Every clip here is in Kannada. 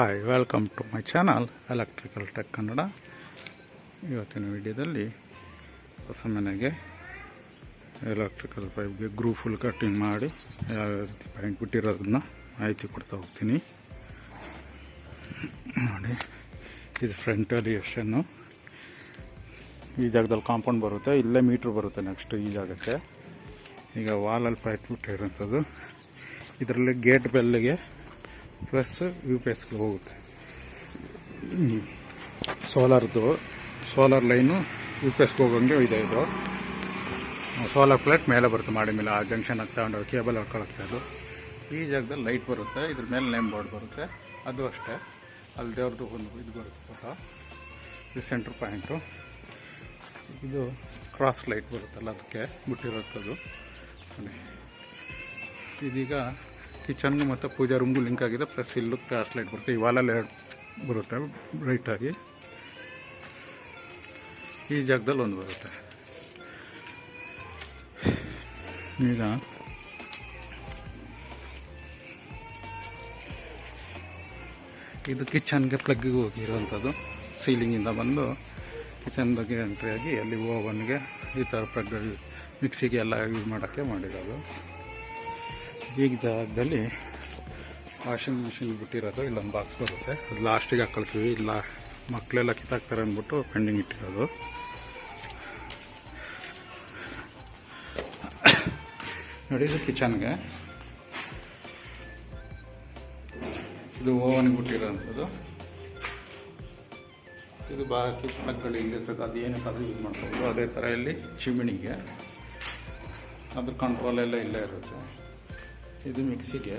Hi welcome to my channel electrical tech Kannada ಇವತ್ತಿನ ವಿಡಿಯೋದಲ್ಲಿ ಹೊಸ ಮನೆಗೆ ಎಲೆಕ್ಟ್ರಿಕಲ್ ಪೈಪ್ಗೆ ಗ್ರೂ ಫುಲ್ ಕಟ್ಟಿಂಗ್ ಮಾಡಿ ಯಾವ ರೀತಿ ಪೈಂಟ್ ಬಿಟ್ಟಿರೋದನ್ನ ಮಾಹಿತಿ ಕೊಡ್ತಾ ಹೋಗ್ತೀನಿ. ನೋಡಿ, ಇದು ಫ್ರಂಟ್ ಎಲಿವೇಶನ್ನು ಈ ಜಾಗದಲ್ಲಿ ಕಾಂಪೌಂಡ್ ಬರುತ್ತೆ, ಇಲ್ಲೇ ಮೀಟ್ರ್ ಬರುತ್ತೆ ನೆಕ್ಸ್ಟ್ ಈ ಜಾಗಕ್ಕೆ. ಈಗ ವಾಲಲ್ಲಿ ಪೈಪ್ ಬಿಟ್ಟಿರೋಂಥದ್ದು ಇದರಲ್ಲಿ ಗೇಟ್ ಬೆಲ್ಗೆ ಪ್ಲಸ್ ಯು ಪಿ ಎಸ್ಗೆ ಹೋಗುತ್ತೆ. ಸೋಲಾರ್ದು, ಸೋಲಾರ್ ಲೈನು ಯು ಪಿ ಎಸ್ಗೆ ಹೋಗೋಂಗೆ ಇದೆ ಇದು. ಸೋಲಾರ್ ಪ್ಲೇಟ್ ಮೇಲೆ ಬರುತ್ತೆ ಮಾಡಿ ಮೇಲೆ, ಆ ಜಂಕ್ಷನ್ ತಗೊಂಡು ಕೇಬಲ್ ಹೊಡ್ಕೊಳಕ್ಕೆ ಅದು. ಈ ಜಾಗದಲ್ಲಿ ಲೈಟ್ ಬರುತ್ತೆ, ಇದ್ರ ಮೇಲೆ ನೇಮ್ ಬೋರ್ಡ್ ಬರುತ್ತೆ. ಅದು ಅಷ್ಟೇ. ಅಲ್ಲಿ ದೇವ್ರದ್ದು ಒಂದು ಇದು ಬರುತ್ತೆ ಫೋಟೋ ಇದು ಸೆಂಟ್ರ್ ಪಾಯಿಂಟು ಇದು ಕ್ರಾಸ್ ಲೈಟ್ ಬರುತ್ತಲ್ಲ ಅದಕ್ಕೆ ಬಿಟ್ಟಿರುತ್ತದು. ಇದೀಗ ಕಿಚನ್ ಮತ್ತು ಪೂಜಾ ರೂಮ್ಗೂ ಲಿಂಕ್ ಆಗಿದೆ. ಪ್ಲಸ್ ಇಲ್ಲೂ ಕ್ರಾಸ್ ಲೈಟ್ ಬರುತ್ತೆ. ಈ ವಾಲಲ್ಲಿ ಎರಡು ಬರುತ್ತೆ ರೈಟಾಗಿ ಈ ಜಾಗದಲ್ಲಿ ಒಂದು ಬರುತ್ತೆ. ಈಗ ಇದು ಕಿಚನ್ಗೆ ಪ್ಲಗ್ಗಿಗೆ ಹೋಗಿರೋವಂಥದ್ದು. ಸೀಲಿಂಗಿಂದ ಬಂದು ಕಿಚನ್ ಬಗ್ಗೆ ಎಂಟ್ರಿ ಆಗಿ, ಅಲ್ಲಿ ಓವನ್ಗೆ ಈ ಥರ ಪ್ಲಗ್ ಮಿಕ್ಸಿಗೆ ಎಲ್ಲ ಯೂಸ್ ಮಾಡೋಕ್ಕೆ ಮಾಡಿರೋದು. ಈಗ ಜಾಗದಲ್ಲಿ ವಾಷಿಂಗ್ ಮಿಷಿನ್ ಬಿಟ್ಟಿರೋದು ಇಲ್ಲೊಂದು ಬಾಕ್ಸ್ ಬರುತ್ತೆ. ಅದು ಲಾಸ್ಟಿಗೆ ಹಾಕೊಳ್ತೀವಿ. ಇಲ್ಲ ಮಕ್ಕಳೆಲ್ಲ ಕಿತ್ತಾಕ್ತಾರೆ ಅಂದ್ಬಿಟ್ಟು ಪೆಂಡಿಂಗ್ ಇಟ್ಟಿರೋದು. ನೋಡಿ, ಇದು ಕಿಚನ್ಗೆ ಇದು ಓವನ್ಗೆ ಬಿಟ್ಟಿರೋಂಥದ್ದು. ಇದು ಬಾಕಿ ಮಕ್ಕಳು ಇಲ್ಲಿರ್ತದೆ ಅದು ಏನಕ್ಕಾದ್ರೂ ಯೂಸ್ ಮಾಡ್ಬೋದು ಅದೇ ಥರ ಇಲ್ಲಿ ಚಿಮಿಣಿಗೆ ಅದ್ರ ಕಂಟ್ರೋಲ್ ಎಲ್ಲ ಇಲ್ಲೇ ಇರುತ್ತೆ. ಇದು ಮಿಕ್ಸಿಗೆ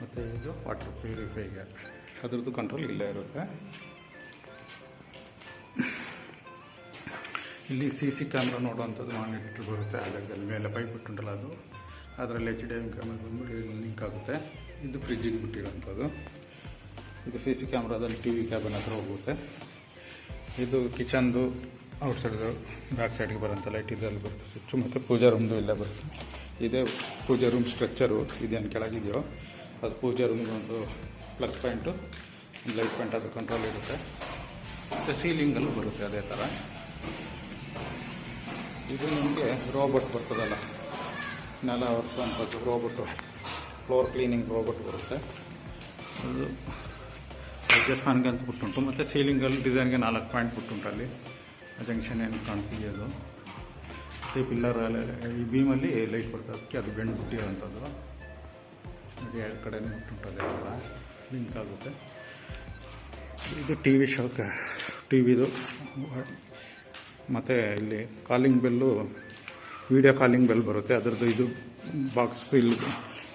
ಮತ್ತು ಇದು ವಾಟರ್ ಪ್ಯೂರಿಫೈಗೆ. ಅದರದ್ದು ಕಂಟ್ರೋಲ್ ಇಲ್ಲೇ ಇರುತ್ತೆ. ಇಲ್ಲಿ ಸಿ ಸಿ ಕ್ಯಾಮ್ರಾ ನೋಡುವಂಥದ್ದು ಮಾನಿಟರ್ ಬರುತ್ತೆ. ಆ ಜಾಗದಲ್ಲಿ ಮೇಲೆ ಪೈಪ್ ಬಿಟ್ಟುಂಟಲ್ಲ ಅದು. ಅದರಲ್ಲಿ ಎಚ್ ಡಿ ಎಂ ಕ್ಯಾಮ್ರಾ ಬಂದ್ಬಿಟ್ಟು ಲಿಂಕ್ ಆಗುತ್ತೆ. ಇದು ಫ್ರಿಜ್ಜಿಗೆ ಬಿಟ್ಟಿರೋಂಥದ್ದು ಇದು ಸಿ ಸಿ ಕ್ಯಾಮ್ರಾದಲ್ಲಿ ಟಿ ವಿ ಕ್ಯಾಬಿನ್ ಹತ್ರ ಹೋಗುತ್ತೆ. ಇದು ಕಿಚನ್ದು ಔಟ್ಸೈಡ್ ಬ್ಯಾಕ್ ಸೈಡ್ಗೆ ಬರೋಂಥ ಲೈಟ್ ಇದರಲ್ಲಿ ಬರುತ್ತೆ. ಸ್ವಿಚ್ಚು ಮತ್ತು ಪೂಜಾ ರೂಮ್ದು ಇಲ್ಲ ಬರುತ್ತೆ. ಇದೇ ಪೂಜಾ ರೂಮ್ ಸ್ಟ್ರಕ್ಚರು ಇದೇನು ಕೆಳಗಿದೆಯೋ, ಅದು ಪೂಜಾ ರೂಮ್ದು ಒಂದು ಪ್ಲಗ್ ಪಾಯಿಂಟು ಲೈಟ್ ಪಾಯಿಂಟ್ ಅದು ಕಂಟ್ರೋಲ್ ಇರುತ್ತೆ. ಮತ್ತು ಸೀಲಿಂಗಲ್ಲೂ ಬರುತ್ತೆ ಅದೇ ಥರ ಇದು ನಿಮಗೆ ರೋಬೋಟ್ ಬರ್ತದಲ್ಲ. ನೆಲ ಒರೆಸುವಂಥದ್ದು ರೋಬೋಟು ಫ್ಲೋರ್ ಕ್ಲೀನಿಂಗ್ ರೋಬೋಟ್ ಬರುತ್ತೆ. ಅದು ಅಡ್ಜಸ್ಟ್ ಫ್ಯಾನ್ಗೆ ಅಂತ ಬಿಟ್ಟುಂಟು ಮತ್ತು ಸೀಲಿಂಗಲ್ಲಿ ಡಿಸೈನ್ಗೆ ನಾಲ್ಕು ಪಾಯಿಂಟ್ ಬಿಟ್ಟುಂಟು ಅಲ್ಲಿ. ಜಂಕ್ಷನ್ ಏನು ಕಾಣ್ತಿದೆ ಅದು ಈ ಪಿಲ್ಲರ್ ಈ ಬೀಮಲ್ಲಿ ಲೈಟ್ ಬರ್ತದೆ ಅದಕ್ಕೆ ಅದು ಬೆಂಡ್ ಬಿಟ್ಟಿರೋಂಥದ್ದು ನೋಡಿ ಎರಡು ಕಡೆನೇ ಬಿಟ್ಟುಂಟದೆ ಲಿಂಕ್ ಆಗುತ್ತೆ. ಇದು ಟಿ ವಿ ಶೋಕ ಟಿ ವಿದು ಮತ್ತು ಇಲ್ಲಿ calling bell video calling bell ಬರುತ್ತೆ. ಅದರದ್ದು ಇದು ಬಾಕ್ಸ್ ಇಲ್ಲಿ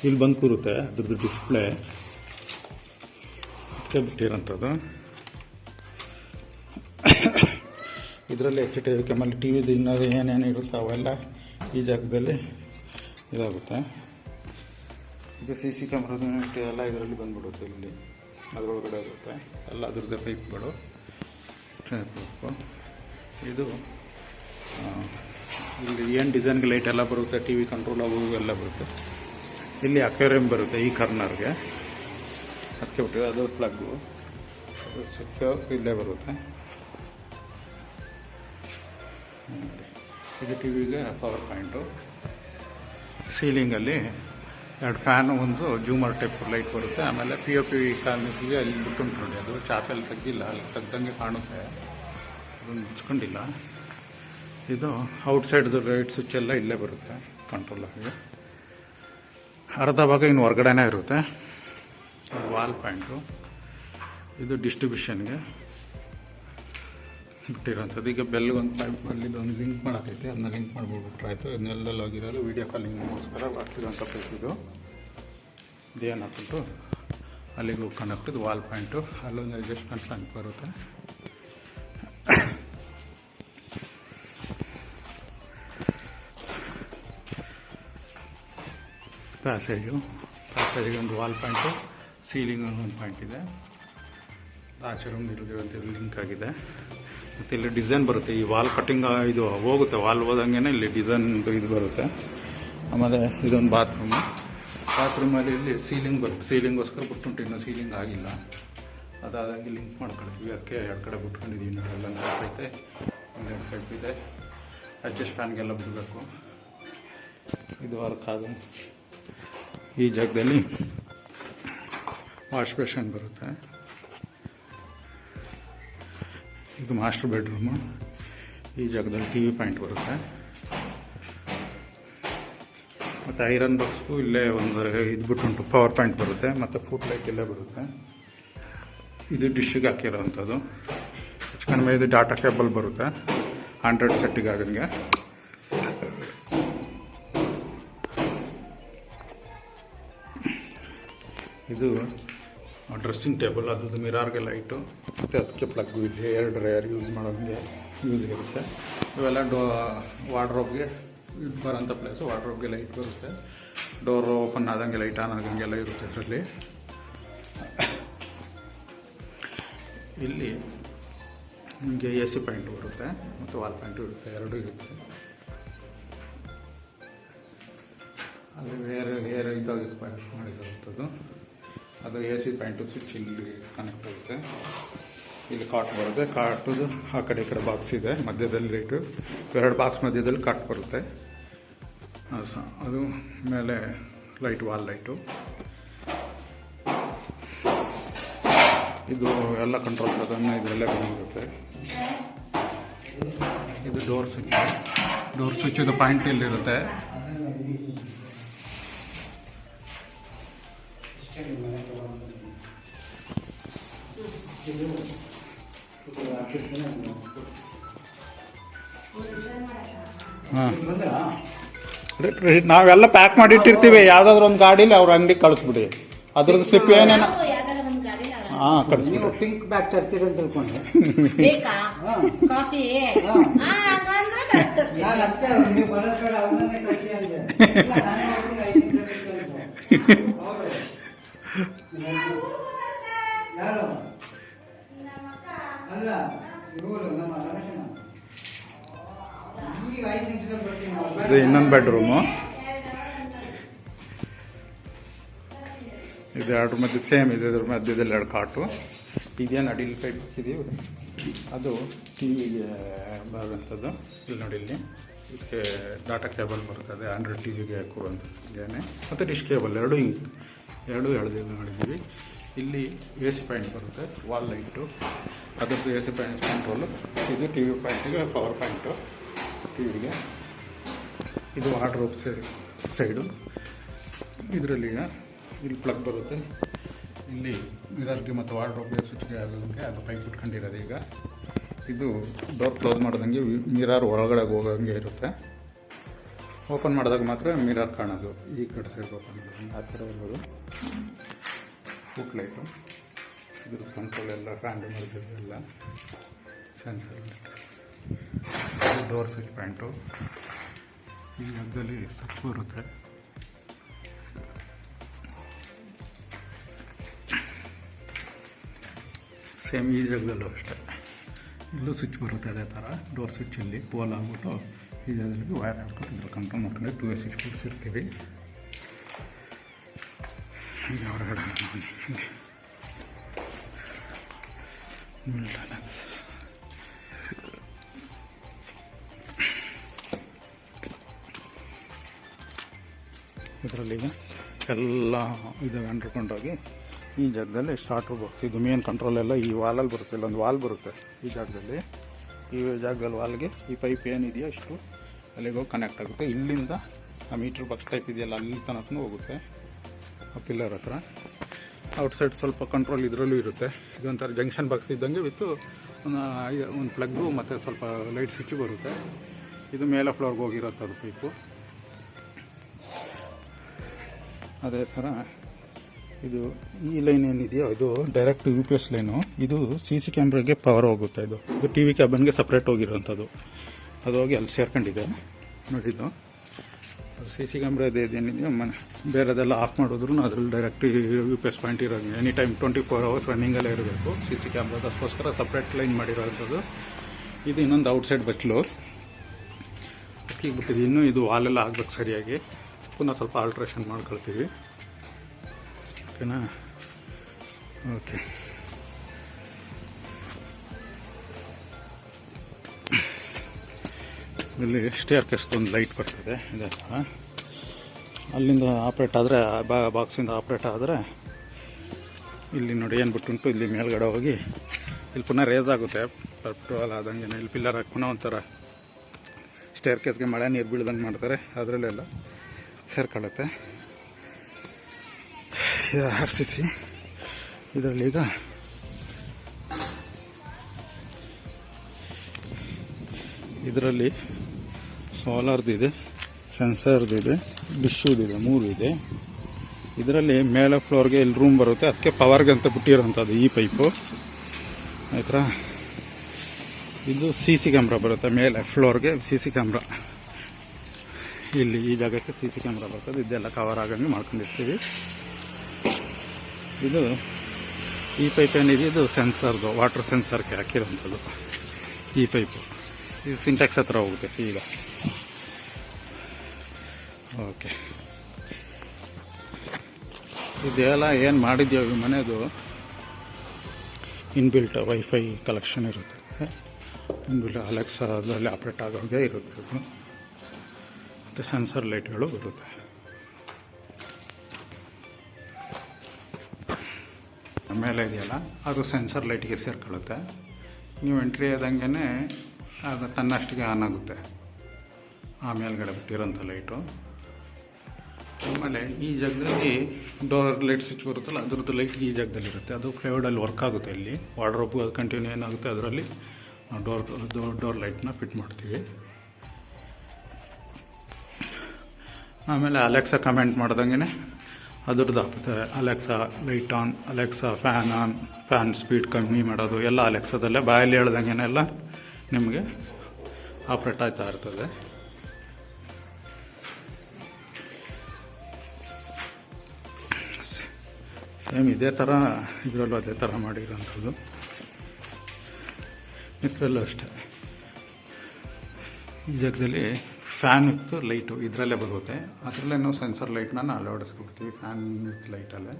ಇಲ್ಲಿ ಬಂದು ಕೂರುತ್ತೆ. ಅದ್ರದ್ದು ಡಿಸ್ಪ್ಲೇ ಬಿಟ್ಟಿರೋಂಥದ್ದು ಇದರಲ್ಲಿ ಟಿ ಆಮೇಲೆ ಟಿ ವಿದು ಇನ್ನೂ ಏನೇನು ಇರುತ್ತೆ ಅವೆಲ್ಲ ಈ ಜಾಗದಲ್ಲಿ ಇದಾಗುತ್ತೆ. ಇದು ಸಿ ಸಿ ಕ್ಯಾಮ್ರಾದ ಎಲ್ಲ ಇದರಲ್ಲಿ ಬಂದ್ಬಿಡುತ್ತೆ ಇಲ್ಲಿ. ಅದರೊಳಗಡೆ ಇರುತ್ತೆ. ಎಲ್ಲ ಅದ್ರದ್ದೇ ಪೈಪ್ಗಳು. ಪೈಪು ಇದು ಇಲ್ಲಿ ಏನು ಡಿಸೈನ್ಗೆ ಲೈಟ್ ಎಲ್ಲ ಬರುತ್ತೆ ಟಿ ವಿ ಕಂಟ್ರೋಲ್ ಅವು ಎಲ್ಲ ಬರುತ್ತೆ. ಇಲ್ಲಿ ಅಕ್ವೇರಿಯಂ ಬರುತ್ತೆ ಈ ಕಾರ್ನರ್ಗೆ ಅದಕ್ಕೆ ಬಿಟ್ಟು ಅದು ಪ್ಲಗ್ಗು ಸ್ವಿಚ್ ಇಲ್ಲೇ ಬರುತ್ತೆ. ಇದು ಟಿ ವಿಗೆ ಪವರ್ ಪಾಯಿಂಟು ಸೀಲಿಂಗಲ್ಲಿ ಎರಡು ಫ್ಯಾನು ಒಂದು ಜೂಮರ್ ಟೈಪ್ ಲೈಟ್ ಬರುತ್ತೆ. ಆಮೇಲೆ ಪಿ ಒ ಪಿ ಕಾಲನಿಗೆ ಅಲ್ಲಿ ಬಿಟ್ಟುಂಟು ನೋಡಿ ಅದು ಚಾಪೆಲ್ಲಿ ತೆಗ್ದಿಲ್ಲ ಅಲ್ಲಿ ತೆಗ್ದಂಗೆ ಕಾಣುತ್ತೆ. ಅದನ್ನು ಮುಚ್ಕೊಂಡಿಲ್ಲ ಇದು ಔಟ್ಸೈಡ್ದು ಲೈಟ್ ಸ್ವಿಚ್ ಎಲ್ಲ ಇಲ್ಲೇ ಬರುತ್ತೆ ಕಂಟ್ರೋಲ್ ಆಗಿ ಅರ್ಧ ಭಾಗ ಇನ್ನು ಹೊರಗಡೆನೇ ಇರುತ್ತೆ. ವಾಲ್ ಪಾಯಿಂಟು ಇದು ಡಿಸ್ಟ್ರಿಬ್ಯೂಷನ್ಗೆ ಬಿಟ್ಟಿರೋಂಥದ್ದು ಈಗ ಬೆಲ್ ಒಂದು ಪೈಪ್ ಅಲ್ಲಿದ್ದು ಒಂದು ಲಿಂಕ್ ಮಾಡೋಕೈತೆ, ಅದನ್ನ ಲಿಂಕ್ ಮಾಡಿಬಿಟ್ಬಿಟ್ರಾಯ್ತು ಆಯಿತು. ಇದನ್ನೆಲ್ಲ ಹೋಗಿರೋದು? ವೀಡಿಯೋ ಕಾಲಿಂಗ್ಗೋಸ್ಕರ ಹಾಕಿರೋಂಥ ಪ್ಲೇಸ್ ಇದು. ಇದೇನು ಹಾಕ್ಬಿಟ್ಟು, ಅಲ್ಲಿಗೆ ಕನೆಕ್ಟ್ ಇದು ವಾಲ್ ಪಾಯಿಂಟು ಅಲ್ಲೊಂದು ಅಡ್ಜಸ್ಟ್ಮೆಂಟ್ ಪಾಯಿಂಟ್ ಬರುತ್ತೆ. ಪ್ಯಾಸೇಜು ಪ್ಯಾಸೇಜಿಗೆ ಒಂದು ವಾಲ್ ಪಾಯಿಂಟು ಸೀಲಿಂಗ್ ಒಂದು ಪಾಯಿಂಟ್ ಇದೆ. ಆಚೆ ರೂಮ್ ಇರೋದಿರೋದಿರೋ ಲಿಂಕ್ ಆಗಿದೆ. ಮತ್ತು ಇಲ್ಲಿ ಡಿಸೈನ್ ಬರುತ್ತೆ. ಈ ವಾಲ್ ಕಟಿಂಗ್ ಇದು ಹೋಗುತ್ತೆ. ವಾಲ್ ಹೋದಂಗೆ ಇಲ್ಲಿ ಡಿಸೈನ್ ಇದು ಬರುತ್ತೆ. ಆಮೇಲೆ ಇದೊಂದು ಬಾತ್ರೂಮ್ ಬಾತ್ರೂಮಲ್ಲಿ ಇಲ್ಲಿ ಸೀಲಿಂಗ್ ಬರುತ್ತೆ. ಸೀಲಿಂಗೋಸ್ಕರ ಬಿಟ್ಟುಂಟು ಇನ್ನೂ ಸೀಲಿಂಗ್ ಆಗಿಲ್ಲ. ಅದಾದಂಗೆ ಲಿಂಕ್ ಮಾಡ್ಕೊಳ್ತೀವಿ. ಅದಕ್ಕೆ ಎರಡು ಕಡೆ ಬಿಟ್ಕೊಂಡಿದ್ದೀವಿ ಇನ್ನೂ ಎಲ್ಲ ಪೈಪ್ ಐತೆ. ಒಂದೆರಡು ಪೈಪ್ ಇದೆ. ಅಡ್ಜಸ್ಟ್ ಫ್ಯಾನ್ಗೆಲ್ಲ ಬಿಡಬೇಕು. ಇದು ವರ್ಕ್ ಆಗ ಈ ಜಾಗದಲ್ಲಿ ವಾಶ್ ಬೇಷನ್ ಬರುತ್ತೆ. ಇದು ಮಾಸ್ಟರ್ ಬೆಡ್ರೂಮು ಈ ಜಾಗದಲ್ಲಿ ಟಿ ವಿ ಪಾಯಿಂಟ್ ಬರುತ್ತೆ. ಮತ್ತು ಐರನ್ ಬಾಕ್ಸ್ಗೂ ಇಲ್ಲೇ ಒಂದು ಇದು ಬಿಟ್ಟುಂಟು ಪವರ್ ಪಾಯಿಂಟ್ ಬರುತ್ತೆ. ಮತ್ತು ಫುಟ್ ಲೈಟ್ ಇಲ್ಲೇ ಬರುತ್ತೆ. ಇದು ಡಿಶ್ಶಿಗೆ ಹಾಕಿರೋವಂಥದ್ದು. ಹೆಚ್ಚು ಕಡಿಮೆ ಇದು ಡಾಟಾ ಕೇಬಲ್ ಬರುತ್ತೆ. ಆಂಡ್ರಾಯ್ಡ್ ಸೆಟ್ಟಿಗೆ ಆಗಂಗೆ. ಇದು ಡ್ರೆಸ್ಸಿಂಗ್ ಟೇಬಲ್ ಅದ್ರದ್ದು ಮಿರಾರ್ಗೆ ಲೈಟು ಮತ್ತು ಅದಕ್ಕೆ ಪ್ಲಗ್ ಇಲ್ಲಿ ಎರಡು ರೇರ್ ಯೂಸ್ ಮಾಡೋಂಗೆ ಯೂಸ್ ಇರುತ್ತೆ. ಇವೆಲ್ಲ ಡೋ ವಾರ್ಡ್ರೋಬ್ಗೆ ಬರೋಂಥ ಪ್ಲೇಸು ವಾರ್ಡ್ರೋಬ್ಗೆ ಲೈಟ್ ಬರುತ್ತೆ. ಡೋರ್ ಓಪನ್ ಆದಂಗೆ ಲೈಟ್ ಆನ್ ಆದಂಗೆಲ್ಲ ಇರುತ್ತೆ ಇದರಲ್ಲಿ ಇಲ್ಲಿ ನಿಮಗೆ ಎ ಸಿ ಪಾಯಿಂಟ್ ಬರುತ್ತೆ, ಮತ್ತು ವಾಲ್ ಪಾಯಿಂಟು ಇರುತ್ತೆ, ಎರಡೂ ಇರುತ್ತೆ. ಅಲ್ಲಿ ಬೇರೆ ಬೇರೆ ಇದಾಗಿ ಮಾಡಿರುವಂಥದ್ದು ಅದು ಎ ಸಿ ಪಾಯಿಂಟು ಸ್ವಿಚ್ ಇಲ್ಲಿ ಕನೆಕ್ಟ್ ಆಗುತ್ತೆ. ಇಲ್ಲಿ ಕಾಟ್ ಬರುತ್ತೆ. ಕಾಟದು ಆ ಕಡೆ ಈ ಕಡೆ ಬಾಕ್ಸ್ ಇದೆ, ಮಧ್ಯದಲ್ಲಿ ಲೈಟು ಎರಡು ಬಾಕ್ಸ್ ಮಧ್ಯದಲ್ಲಿ ಕಾಟ್ ಬರುತ್ತೆ. ಅದು ಮೇಲೆ ಲೈಟ್ ವಾಲ್ ಲೈಟು ಇದು ಎಲ್ಲ ಕಂಟ್ರೋಲ್ ಅದನ್ನು ಇದೆಲ್ಲ ಬಂದಿರುತ್ತೆ ಇದು ಡೋರ್ ಸ್ವಿಚ್ ಡೋರ್ ಸ್ವಿಚ್ ಇದು ಪಾಯಿಂಟ್ ಇಲ್ಲಿರುತ್ತೆ. ಹಾಂ. ಅದೇ ನಾವೆಲ್ಲ ಪ್ಯಾಕ್ ಮಾಡಿ ಇಟ್ಟಿರ್ತೀವಿ ಯಾವ್ದಾದ್ರು ಒಂದು ಗಾಡೀಲಿ ಅವ್ರ ಅಂಗಡಿಗೆ ಕಳಿಸ್ಬಿಡಿ. ಅದ್ರದ್ದು ಸ್ಲಿಪ್ ಏನೇನು? ಹಾಂ ಕಳಿಸ್ಬಿಡಿ. ಪಿಂಕ್ ಬ್ಯಾಗ್ ತರ್ತೀರಿ ಅಂತ ತಿಳ್ಕೊಂಡೆ. ಬೇಕಾ? ಕಾಫಿ? ಹಾ. ಹಾ, ತರ್ತೀನಿ. ನಾನು ಅದಕ್ಕೆ ನೀವು ಬರೋದ್ ಬೇಡ ಅವನನ್ನೇ ಕಳಿಸಿ ಅಂದೆ ಇಲ್ಲ, ನಾನೇ ಹೋಗ್ತೀನಿ, ಐದು ನಿಮಿಷ ಬಿಟ್ಟು ಅಂತ. ಹೌದು. ಯಾರು? ಅಲ್ಲ, ಇವರು ನಮ್ಮ ರಮೇಶನ ಇದು ಇನ್ನೊಂದು ಬೆಡ್ರೂಮು ಇದು ಎರಡು ಮಧ್ಯೆ ಸೇಮ್ ಇದೆ, ಇದ್ರ ಮಧ್ಯದಲ್ಲಿ ಎರಡು ಕಾಟು ಇದೇನು ಅಡಿಲಿ ಹಾಕಿದೀವಿ ಅದು ಟಿ ವಿಗೆ ಬರುವಂಥದ್ದು. ಇಲ್ಲಿ ನೋಡಿ, ಇಲ್ಲಿ. ಇದಕ್ಕೆ ಡಾಟಾ ಕೇಬಲ್ ಬರ್ತದೆ ಆಂಡ್ರಾಯ್ಡ್ ಟಿ ವಿಗೆ ಇದೇನೆ ಮತ್ತು ಡಿಶ್ ಕೇಬಲ್ ಎರಡು ಹಿಂಗೆ ಎರಡು ಎಳೆದಿಲ್ಲ ಮಾಡಿದ್ದೀವಿ ಇಲ್ಲಿ ಎ ಸಿ ಪಾಯಿಂಟ್ ಬರುತ್ತೆ ವಾಲ್ ಲೈಟು ಅದರದ್ದು ಎ ಸಿ ಪಾಯಿಂಟ್ ಕಂಟ್ರೋಲು ಇದು ಟಿ ವಿ ಪಾಯಿಂಟಿಗೆ ಪವರ್ ಪಾಯಿಂಟು ಟಿ ವಿಗೆ ಇದು ವಾರ್ಡ್ರೋಬ್ ಸೈಡು ಇದರಲ್ಲಿ ಇಲ್ಲಿ ಪ್ಲಗ್ ಬರುತ್ತೆ. ಇಲ್ಲಿ ಮಿರರ್ಗೆ ಮತ್ತು ವಾರ್ಡ್ರೋಬ್ಗೆ ಸ್ವಿಚ್ಗೆ ಆಗೋದಕ್ಕೆ ಅದು ಪೈಪ್ ಬಿಟ್ಕೊಂಡಿರೋದು ಈಗ. ಇದು ಡೋರ್ ಕ್ಲೋಸ್ ಮಾಡೋದಂಗೆ ಮಿರರ್ ಒಳಗಡೆ ಹೋಗೋಂಗೆ ಇರುತ್ತೆ. ಓಪನ್ ಮಾಡಿದಾಗ ಮಾತ್ರ ಮಿರರ್ ಕಾಣೋದು. ಈ ಕಡೆ ಸೈಡ್ ಓಪನ್ ಮಾಡೋದು ಆ ಥರ ಇರ್ಬೋದು ಫುಟ್ ಲೈಟು ಇದ್ರ ಕಂಟ್ರೋಲ್ ಎಲ್ಲ ಫ್ಯಾನ್ ಮಾಡಿದ್ರು ಎಲ್ಲ ಡೋರ್ ಸ್ವಿಚ್ ಪ್ಯಾಂಟು ಈ ಮಧ್ಯದಲ್ಲಿ ಸ್ವಿಚ್ ಇರುತ್ತೆ. ಸೇಮ್ ಈ ಜಾಗದಲ್ಲೂ ಅಷ್ಟೇ. ಇಲ್ಲೂ ಸ್ವಿಚ್ ಬರುತ್ತೆ ಅದೇ ಥರ. ಡೋರ್ ಸ್ವಿಚ್ ಇಲ್ಲಿ ಪೋಲ್ ಆಗ್ಬಿಟ್ಟು ಈ ಜಾಗದಲ್ಲಿ ವೈರ್ ಹಾಕ್ಕೊಂಡು ಇದ್ರ ಕಂಟ್ರೋಲ್ ಮಾಡ್ಕೊಂಡು ಟು ಎಸ್ ಸ್ವಿಚ್ ಕೊಡಿಸಿರ್ತೀವಿ ಈಗ ಹೊರಗಡೆ ಹಿಂಗೆ. ಇದರಲ್ಲಿ ಇದರಲ್ಲಿ ಎಲ್ಲ ಇದು ಅಂಟ್ಕೊಂಡೋಗಿ ಈ ಜಾಗದಲ್ಲಿ ಸ್ಟಾರ್ಟರ್ ಬಾಕ್ಸ್ ಇದು ಮೇನ್ ಕಂಟ್ರೋಲ್ ಎಲ್ಲ ಈ ವಾಲಲ್ಲಿ ಬರುತ್ತೆ, ಇಲ್ಲೊಂದು ವಾಲ್ ಬರುತ್ತೆ ಈ ಜಾಗದಲ್ಲಿ. ಈ ಜಾಗದಲ್ಲಿ ವಾಲ್ಗೆ ಈ ಪೈಪ್ ಏನಿದೆಯೋ ಇಷ್ಟು ಅಲ್ಲಿಗೆ ಹೋಗಿ ಕನೆಕ್ಟ್ ಆಗುತ್ತೆ. ಇಲ್ಲಿಂದ ಆ ಮೀಟ್ರ್ ಬಾಕ್ಸ್ ಟೈಪ್ ಇದೆಯಲ್ಲ, ಅಲ್ಲಿ ತನಕನೂ ಹೋಗುತ್ತೆ. ಆ ಪಿಲ್ಲರ್ ಹತ್ರ. ಔಟ್ಸೈಡ್ ಸ್ವಲ್ಪ ಕಂಟ್ರೋಲ್ ಇದರಲ್ಲೂ ಇರುತ್ತೆ. ಇದೊಂಥರ ಜಂಕ್ಷನ್ ಬಾಕ್ಸ್ ಇದ್ದಂಗೆ ವಿತ್ತು ಒಂದು ಪ್ಲಗ್ಗು ಮತ್ತು ಸ್ವಲ್ಪ ಲೈಟ್ ಸ್ವಿಚ್ ಬರುತ್ತೆ. ಇದು ಮೇಲೆ ಫ್ಲೋರ್ಗೆ ಹೋಗಿರೋ ಅದು ಪೈಪು ಅದೇ ಥರ ಇದು ಈ ಲೈನ್ ಏನಿದೆಯೋ, ಇದು direct U P S line ಇದು ಸಿ ಸಿ ಕ್ಯಾಮ್ರಾಗೆ ಪವರ್ ಹೋಗುತ್ತೆ ಇದು. ಇದು ಟಿ ವಿ ಕ್ಯಾಬನ್ಗೆ ಸಪ್ರೇಟ್ ಹೋಗಿರೋವಂಥದ್ದು ಅದು ಹೋಗಿ ಅಲ್ಲಿ ಸೇರ್ಕೊಂಡಿದೆ. ನೋಡಿದ್ದು ಸಿ ಸಿ ಕ್ಯಾಮ್ರಾ ಏನಿದೆಯೋ ಮನೆ. ಬೇರೆದೆಲ್ಲ ಆಫ್ ಮಾಡಿದ್ರು ಅದ್ರಲ್ಲಿ direct U P S point ಇರೋದು. Any time twenty four hours ರನ್ನಿಂಗಲ್ಲೇ ಇರಬೇಕು. ಸಿ ಸಿ ಕ್ಯಾಮ್ರಾ ಅದಕ್ಕೋಸ್ಕರ ಸಪ್ರೇಟ್ ಲೈನ್ ಮಾಡಿರೋವಂಥದ್ದು ಇದು ಇನ್ನೊಂದು ಔಟ್ಸೈಡ್ ಬಚ್ಲು ಬಿಟ್ಟಿದ್ದು ಇನ್ನೂ ಇದು ವಾಲೆಲ್ಲ ಆಗ್ಬೇಕು ಸರಿಯಾಗಿ. ಪುನಃ ಸ್ವಲ್ಪ ಆಲ್ಟ್ರೇಷನ್ ಮಾಡ್ಕೊಳ್ತೀವಿ. ಓಕೆನಾ ಓಕೆ ಇಲ್ಲಿ ಸ್ಟೇರ್ ಒಂದು ಲೈಟ್ ಬರ್ತದೆ ಇದೆ ಅಲ್ಲಿಂದ ಆಪ್ರೇಟ್ ಆದರೆ ಬಾಕ್ಸಿಂದ ಆಪ್ರೇಟ್ ಆದರೆ, ಇಲ್ಲಿ ನೋಡಿ ಏನು ಬಿಟ್ಟುಂಟು, ಇಲ್ಲಿ ಮೇಲ್ಗಡೆ ಹೋಗಿ, ಇಲ್ಲಿ ಪುನಃ ರೇಸ್ ಆಗುತ್ತೆ. ಪೆಟ್ರೋಲ್ ಆದಂಗೆ ಇಲ್ಲಿ ಪಿಲ್ಲರ್ ಹಾಕಿ ಪುನಃ ಒಂಥರ ಸ್ಟೇರ್ ಕೆಸ್ಗೆ ಮಳೆ ನೀರು ಬೀಳ್ದಂಗೆ ಮಾಡ್ತಾರೆ. ಅದರಲ್ಲೆಲ್ಲ ಸೇರ್ಕೊಳ್ಳುತ್ತೆ. ಇದು ಆರ್ ಸಿ ಸಿ ಇದರಲ್ಲಿ ಈಗ ಇದರಲ್ಲಿ ಸೋಲಾರ್ದಿದೆ, ಸೆನ್ಸರ್ದಿದೆ ಡಿಶ್ಶುದಿದೆ ಮೂರು ಇದೆ ಇದರಲ್ಲಿ ಮೇಲೆ ಫ್ಲೋರ್ಗೆ ಇಲ್ಲಿ ರೂಮ್ ಬರುತ್ತೆ, ಅದಕ್ಕೆ ಪವರ್ಗೆ ಅಂತ ಬಿಟ್ಟಿರೋಂಥದ್ದು ಈ ಪೈಪು. ಆಯ್ತಾ? ಇದು ಸಿ ಸಿ ಕ್ಯಾಮ್ರಾ ಬರುತ್ತೆ, ಮೇಲೆ ಫ್ಲೋರ್ಗೆ ಸಿ ಸಿ ಕ್ಯಾಮ್ರಾ. ಇಲ್ಲಿ ಈ ಜಾಗಕ್ಕೆ ಸಿ ಸಿ ಕ್ಯಾಮ್ರಾ ಬರ್ತದೆ, ಇದೆಲ್ಲ ಕವರ್ ಆಗಂಗೆ ಮಾಡ್ಕೊಂಡಿರ್ತೀವಿ. ಇದು ಈ ಪೈಪ್ ಏನಿದೆ, ಇದು ಸೆನ್ಸರ್ದು, ವಾಟರ್ ಸೆನ್ಸರ್ಗೆ ಹಾಕಿರೋಂಥದ್ದು ಈ ಪೈಪು. ಇದು ಸಿಂಟ್ಯಾಕ್ಸ್ ಹತ್ರ ಹೋಗುತ್ತೆ ಸೀದಾ. ಓಕೆ. ಇದೆಲ್ಲ ಏನು ಮಾಡಿದ್ದೀವಿ ಮನೆದು? ಇನ್ಬಿಲ್ಟ್ ವೈಫೈ ಕಲೆಕ್ಷನ್ ಇರುತ್ತೆ. ಇನ್ಬಿಲ್ಟ್ ಅಲೆಕ್ಸಾದಲ್ಲಿ ಆಪ್ರೇಟ್ ಆಗೋಂಗೆ ಇರುತ್ತೆ ಮತ್ತು ಸೆನ್ಸರ್ ಲೈಟ್ಗಳು ಬರುತ್ತೆ. ಮೇಲೆ ಇದೆಯಲ್ಲ? ಅದು ಸೆನ್ಸರ್ ಲೈಟಿಗೆ ಸೇರ್ಕೊಳ್ಳುತ್ತೆ. ನೀವು ಎಂಟ್ರಿ ಆದಂಗೆ ಅದು ತನ್ನಷ್ಟಿಗೆ ಆನ್ ಆಗುತ್ತೆ. ಆ ಮೇಲ್ಗಡೆ ಬಿಟ್ಟಿರೋಂಥ ಲೈಟು. ಆಮೇಲೆ ಈ ಜಾಗದಲ್ಲಿ ಡೋರ್ ಲೈಟ್ ಸ್ವಿಚ್ ಬರುತ್ತಲ್ಲ, ಅದ್ರದ್ದು ಲೈಟ್ ಈ ಜಾಗದಲ್ಲಿ ಇರುತ್ತೆ. ಅದು ಫ್ಲೈವುಡಲ್ಲಿ ವರ್ಕ್ ಆಗುತ್ತೆ ಇಲ್ಲಿ. ವಾರ್ಡ್ರೋಬ್ ಅದು ಕಂಟಿನ್ಯೂ ಏನಾಗುತ್ತೆ ಅದರಲ್ಲಿ ಡೋರ್ ಡೋರ್ ಲೈಟ್ನ ಫಿಟ್ ಮಾಡ್ತೀವಿ. ಆಮೇಲೆ ಅಲೆಕ್ಸಾ ಕಮೆಂಟ್ ಮಾಡ್ದಂಗೆ ಅದ್ರದ್ದು ಆಗ್ತದೆ. Alexa light on Alexa fan on fan speed ಕಮ್ಮಿ ಮಾಡೋದು, ಎಲ್ಲ ಅಲೆಕ್ಸಾದಲ್ಲೇ ಬಾಯಲ್ಲಿ ಹೇಳ್ದಂಗೆನೆಲ್ಲ ನಿಮಗೆ ಆಪ್ರೇಟ್ ಆಗ್ತಾ ಇರ್ತದೆ. ಸೇಮ್ ಇದೇ ಥರ ಇದರಲ್ಲೂ ಅದೇ ಥರ ಮಾಡಿರೋಂಥದ್ದು. ಇದರಲ್ಲೂ ಅಷ್ಟೇ. ಈ ಜಾಗದಲ್ಲಿ ಫ್ಯಾನ್ ಇತ್ತು, ಲೈಟು ಇದರಲ್ಲೇ ಬರುತ್ತೆ. ಅದರಲ್ಲೇ ನಾವು ಸೆನ್ಸರ್ ಲೈಟ್ನ ಅಳವಡಿಸ್ಕೊಡ್ತೀವಿ, ಫ್ಯಾನ್ ವಿತ್ ಲೈಟಲ್ಲೇ.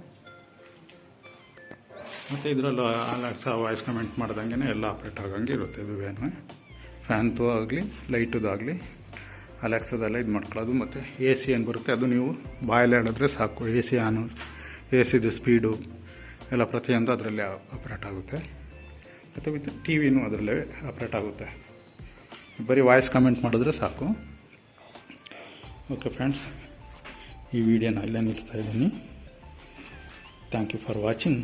ಮತ್ತು ಇದರಲ್ಲೂ ಅಲೆಕ್ಸಾ ವಾಯ್ಸ್ ಕಮೆಂಟ್ ಮಾಡ್ದಂಗೆ ಎಲ್ಲ ಆಪ್ರೇಟ್ ಆಗಂಗೆ ಇರುತ್ತೆ, ಇದು ವ್ಯಾನ್. ಫ್ಯಾನ್ದು ಆಗಲಿ ಲೈಟದಾಗಲಿ ಅಲೆಕ್ಸಾದೆಲ್ಲ ಇದು ಮಾಡ್ಕೊಳ್ಳೋದು ಮತ್ತು ಎ ಸಿ ಏನು ಬರುತ್ತೆ, ಅದು ನೀವು ಬಾಯಲ್ಲಿ ಹೇಳಿದ್ರೆ ಸಾಕು. ಎ ಸಿ ಆನು ಎ ಸಿದು ಸ್ಪೀಡು ಎಲ್ಲ ಪ್ರತಿಯೊಂದು ಅದರಲ್ಲೇ ಆಪ್ರೇಟ್ ಆಗುತ್ತೆ. ಮತ್ತು ವಿತ್ ಟಿ ವಿನೂ ಅದರಲ್ಲೇ ಆಪ್ರೇಟ್ ಆಗುತ್ತೆ. ಬರೀ ವಾಯ್ಸ್ ಕಮೆಂಟ್ ಮಾಡಿದ್ರೆ ಸಾಕು. ಓಕೆ ಫ್ರೆಂಡ್ಸ್ ಈ ವಿಡಿಯೋನ ಇಲ್ಲೇ ನಿಲ್ಲಿಸ್ತಾ ಇದ್ದೀನಿ. Thank you for watching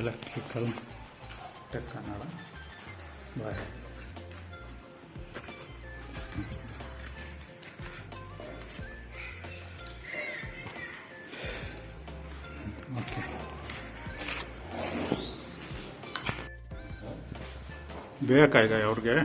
electrical tech Kannada bye ಬೇಕಾಯ್ಗ ಅವ್ರಿಗೆ.